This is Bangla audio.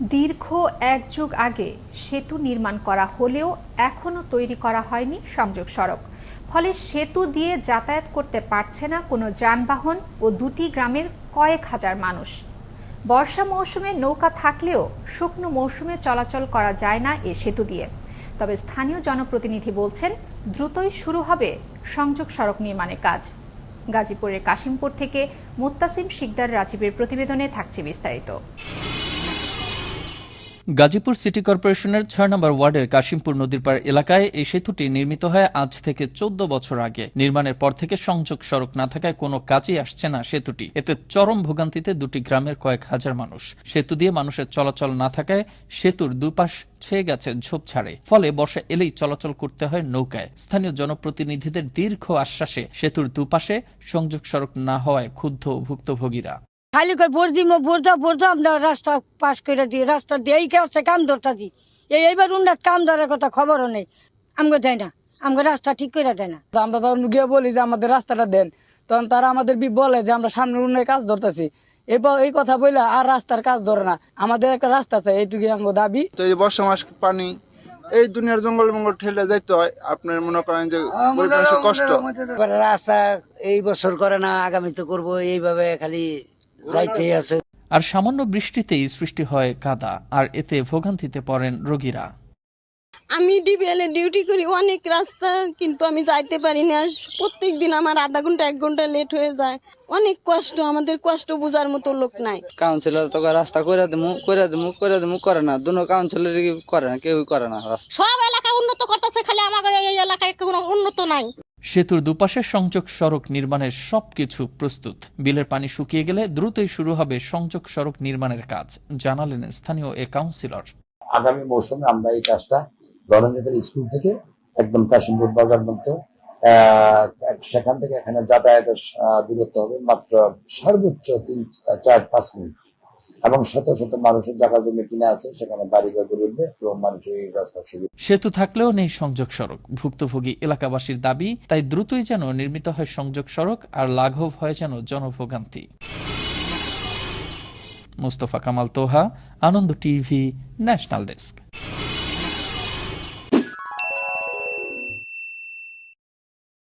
দীর্ঘ এক যুগ আগে সেতু নির্মাণ করা হলেও এখনও তৈরি করা হয়নি সংযোগ সড়ক। ফলে সেতু দিয়ে যাতায়াত করতে পারছে না কোনো যানবাহন ও দুটি গ্রামের কয়েক হাজার মানুষ। বর্ষা মৌসুমে নৌকা থাকলেও শুকনো মৌসুমে চলাচল করা যায় না এ সেতু দিয়ে। তবে স্থানীয় জনপ্রতিনিধি বলছেন, দ্রুতই শুরু হবে সংযোগ সড়ক নির্মাণের কাজ। গাজীপুরের কাশিমপুর থেকে মুত্তাসিম শিকদার রাজীবের প্রতিবেদনে থাকছে বিস্তারিত। গাজীপুর সিটি কর্পোরেশনের ছয় নম্বর ওয়ার্ডের কাশিমপুর নদীর পাড় এলাকায় এই সেতুটি নির্মিত হয় আজ থেকে চোদ্দ বছর আগে। নির্মাণের পর থেকে সংযোগ সড়ক না থাকায় কোনো কাজই আসছে না সেতুটি। এতে চরম ভোগান্তিতে দুটি গ্রামের কয়েক হাজার মানুষ। সেতু দিয়ে মানুষের চলাচল না থাকায় সেতুর দুপাশ ছেয়ে গেছে ঝোপঝাড়ে ফলে বর্ষা এলেই চলাচল করতে হয় নৌকায়। স্থানীয় জনপ্রতিনিধিদের দীর্ঘ আশ্বাসে সেতুর দুপাশে সংযোগ সড়ক না হওয়ায় ক্ষুব্ধ ভুক্তভোগীরা। খালি করে ভোট দিব ভোট দাও ভোট দাও আমরা রাস্তা পাস করে দিই রাস্তা দিয়ে এই হচ্ছে কাম ধরতা দিই। এই এইবার উন্নত কাম ধরার কথা খবরও নেই। আমগো দেয় না আমগো রাস্তা ঠিক করে দেয় না। আমরা তখন গিয়ে বলি যে আমাদের রাস্তাটা দেন তখন তারা আমাদের বি- বলে যে আমরা সামনে উন্নয়ন কাজ ধরতেছি। এবার এই কথা বললে আর রাস্তার কাজ ধরে না। আমাদের একটা রাস্তা চাই এইটুকু আমার দাবি। তো এই বর্ষা মাস পানি এই দুনিয়ার জঙ্গল মঙ্গল ঠেলে যাইতে হয় আপনার মনে করেন যে কষ্ট? করে রাস্তা এই বছর করে না আগামীতে করব এইভাবে খালি যাইতেই আছে আর সামান্য বৃষ্টিতেই সৃষ্টি হয় কাদা আর এতে ভোগান্তিতে পড়েন রোগীরা। আমি ডিবিএলে ডিউটি করি অনেক রাস্তা কিন্তু আমি যাইতে পারি না। প্রত্যেক দিন আমার আধা ঘণ্টা এক ঘণ্টা লেট হয়ে যায়। অনেক কষ্ট আমাদের কষ্ট বোঝার মতো লোক নাই। কাউন্সিলর তো কয় রাস্তা করে দেবো করে দেবো করে দেবো করে না। দুনো কাউন্সিলর করে না কেউই করে না সব এলাকা উন্নত করতেছে খালি আমাদের এই এলাকায় কোনো উন্নত নাই। সেতুর দুপাশে সংযোগ সড়ক নির্মাণের সবকিছু প্রস্তুত। বিলের পানি শুকিয়ে গেলে দ্রুতই শুরু হবে সংযোগ সড়ক নির্মাণের কাজ, জানালেন স্থানীয় এ কাউন্সিলর। আগামী মৌসুমে আমরা এই কাজটা ধরনের স্কুল থেকে একদম কাশিমপুর বাজার মধ্যে সেখান থেকে এখানে যাতায়াতের দূরত্ব হবে মাত্র সর্বোচ্চ তিন, চার, পাঁচ মিনিট। এবং শত শত মানুষের জায়গা জমি কিনে আছে, সেখানে বাড়ি ঘর উঠবে, এবং মানুষের এই রাস্তার সুবিধা। সেতু থাকলেও নেই সংযোগ সড়ক। ভুক্তভোগী এলাকাবাসীর দাবি, তাই দ্রুতই যেন নির্মিত হয় সংযোগ সড়ক আর লাঘব হয় যেন জনভোগান্তি। Mostafa Kamal Toha, Ananda TV, national desk.